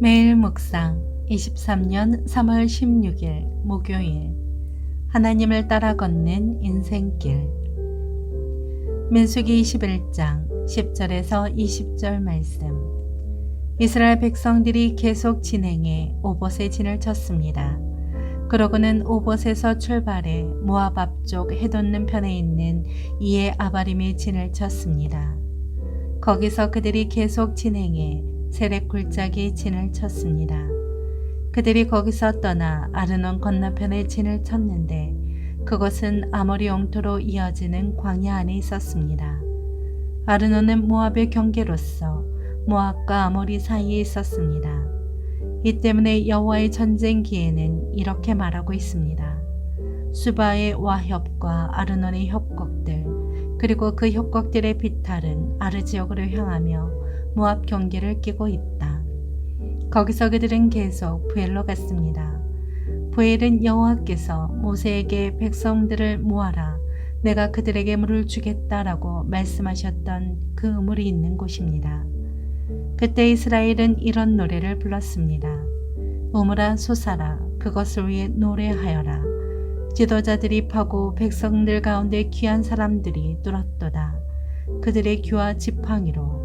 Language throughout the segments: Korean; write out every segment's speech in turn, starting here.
매일 묵상 23년 3월 16일 목요일 하나님을 따라 걷는 인생길 민수기 21장 10절에서 20절 말씀 이스라엘 백성들이 계속 진행해 오봇에 진을 쳤습니다. 그러고는 오봇에서 출발해 모압 앞쪽 해돋는 편에 있는 이에 아바림에 진을 쳤습니다. 거기서 그들이 계속 진행해 세렉 굴짝이 진을 쳤습니다. 그들이 거기서 떠나 아르논 건너편에 진을 쳤는데 그것은 아모리 영토로 이어지는 광야 안에 있었습니다. 아르논은 모압의 경계로서 모압과 아모리 사이에 있었습니다. 이 때문에 여호와의 전쟁기에는 이렇게 말하고 있습니다. 수바의 와협과 아르논의 협곡들 그리고 그 협곡들의 비탈은 아르 지역으로 향하며 모압 경계를 끼고 있다. 거기서 그들은 계속 부엘로 갔습니다. 부엘은 여호와께서 모세에게 백성들을 모아라 내가 그들에게 물을 주겠다라고 말씀하셨던 그 물이 있는 곳입니다. 그때 이스라엘은 이런 노래를 불렀습니다. 우물아 솟아라 그것을 위해 노래하여라 지도자들이 파고 백성들 가운데 귀한 사람들이 뚫었도다. 그들의 귀와 지팡이로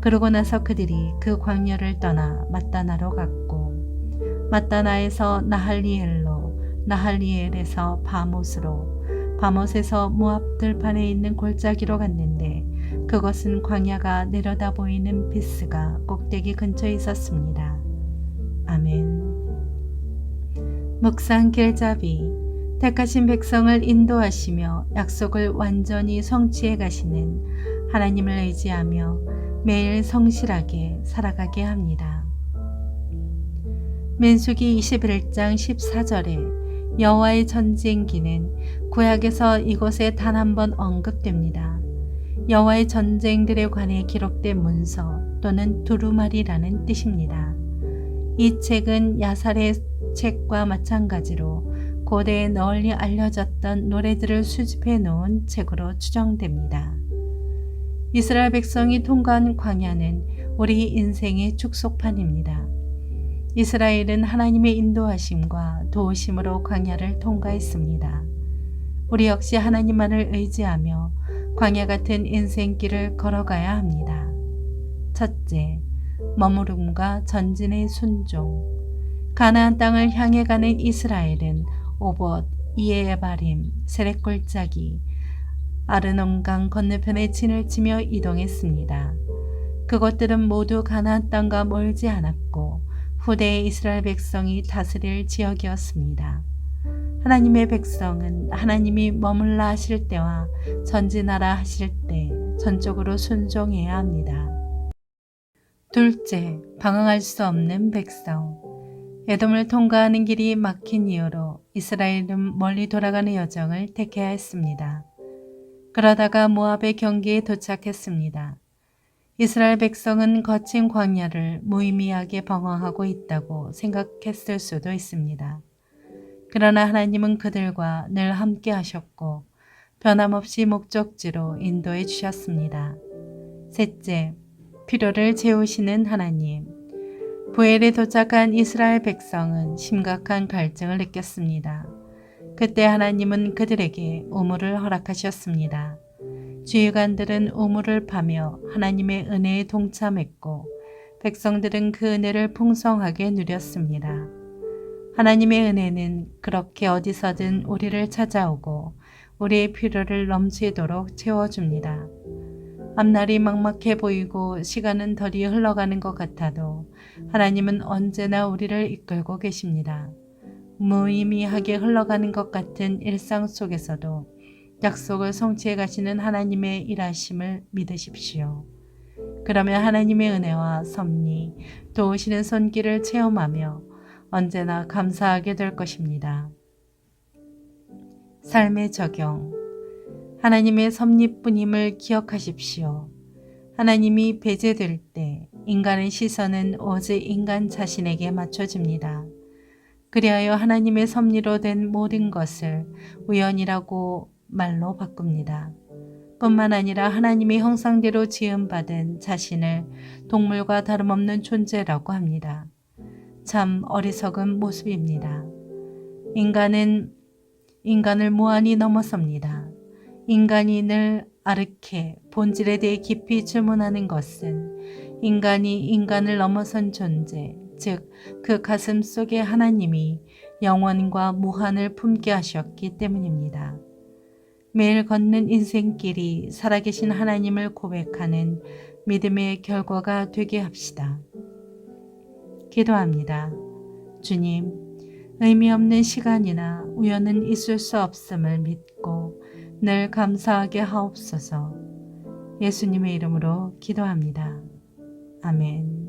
그러고 나서 그들이 그 광야를 떠나 마따나로 갔고 마따나에서 나할리엘로 나할리엘에서 바못으로 바못에서 모압 들판에 있는 골짜기로 갔는데 그것은 광야가 내려다 보이는 비스가 꼭대기 근처에 있었습니다. 아멘. 묵상 길잡이 택하신 백성을 인도하시며 약속을 완전히 성취해 가시는 하나님을 의지하며 매일 성실하게 살아가게 합니다. 민수기 21장 14절에 여호와의 전쟁기는 구약에서 이곳에 단 한 번 언급됩니다. 여호와의 전쟁들에 관해 기록된 문서 또는 두루마리라는 뜻입니다. 이 책은 야살의 책과 마찬가지로 고대에 널리 알려졌던 노래들을 수집해 놓은 책으로 추정됩니다. 이스라엘 백성이 통과한 광야는 우리 인생의 축소판입니다. 이스라엘은 하나님의 인도하심과 도우심으로 광야를 통과했습니다. 우리 역시 하나님만을 의지하며 광야 같은 인생길을 걸어가야 합니다. 첫째, 머무름과 전진의 순종. 가나안 땅을 향해 가는 이스라엘은 오봇, 이에바림, 세렉골짜기, 아르논강 건너편에 진을 치며 이동했습니다. 그것들은 모두 가나안 땅과 멀지 않았고 후대의 이스라엘 백성이 다스릴 지역이었습니다. 하나님의 백성은 하나님이 머물라 하실 때와 전진하라 하실 때 전적으로 순종해야 합니다. 둘째, 방황할 수 없는 백성. 에돔을 통과하는 길이 막힌 이유로 이스라엘은 멀리 돌아가는 여정을 택해야 했습니다. 그러다가 모압의 경계에 도착했습니다. 이스라엘 백성은 거친 광야를 무의미하게 방황하고 있다고 생각했을 수도 있습니다. 그러나 하나님은 그들과 늘 함께 하셨고 변함없이 목적지로 인도해 주셨습니다. 셋째, 필요를 채우시는 하나님. 부엘에 도착한 이스라엘 백성은 심각한 갈증을 느꼈습니다. 그때 하나님은 그들에게 우물을 허락하셨습니다. 주의관들은 우물을 파며 하나님의 은혜에 동참했고 백성들은 그 은혜를 풍성하게 누렸습니다. 하나님의 은혜는 그렇게 어디서든 우리를 찾아오고 우리의 필요를 넘치도록 채워줍니다. 앞날이 막막해 보이고 시간은 덜이 흘러가는 것 같아도 하나님은 언제나 우리를 이끌고 계십니다. 무의미하게 흘러가는 것 같은 일상 속에서도 약속을 성취해 가시는 하나님의 일하심을 믿으십시오. 그러면 하나님의 은혜와 섭리, 도우시는 손길을 체험하며 언제나 감사하게 될 것입니다. 삶의 적용. 하나님의 섭리뿐임을 기억하십시오. 하나님이 배제될 때 인간의 시선은 오직 인간 자신에게 맞춰집니다. 그리하여 하나님의 섭리로 된 모든 것을 우연이라고 말로 바꿉니다. 뿐만 아니라 하나님의 형상대로 지음받은 자신을 동물과 다름없는 존재라고 합니다. 참 어리석은 모습입니다. 인간은 인간을 무한히 넘어섭니다. 인간이 늘 아르케 본질에 대해 깊이 질문하는 것은 인간이 인간을 넘어선 존재, 즉 그 가슴 속에 하나님이 영원과 무한을 품게 하셨기 때문입니다. 매일 걷는 인생길이 살아계신 하나님을 고백하는 믿음의 결과가 되게 합시다. 기도합니다. 주님, 의미 없는 시간이나 우연은 있을 수 없음을 믿고 늘 감사하게 하옵소서. 예수님의 이름으로 기도합니다. 아멘.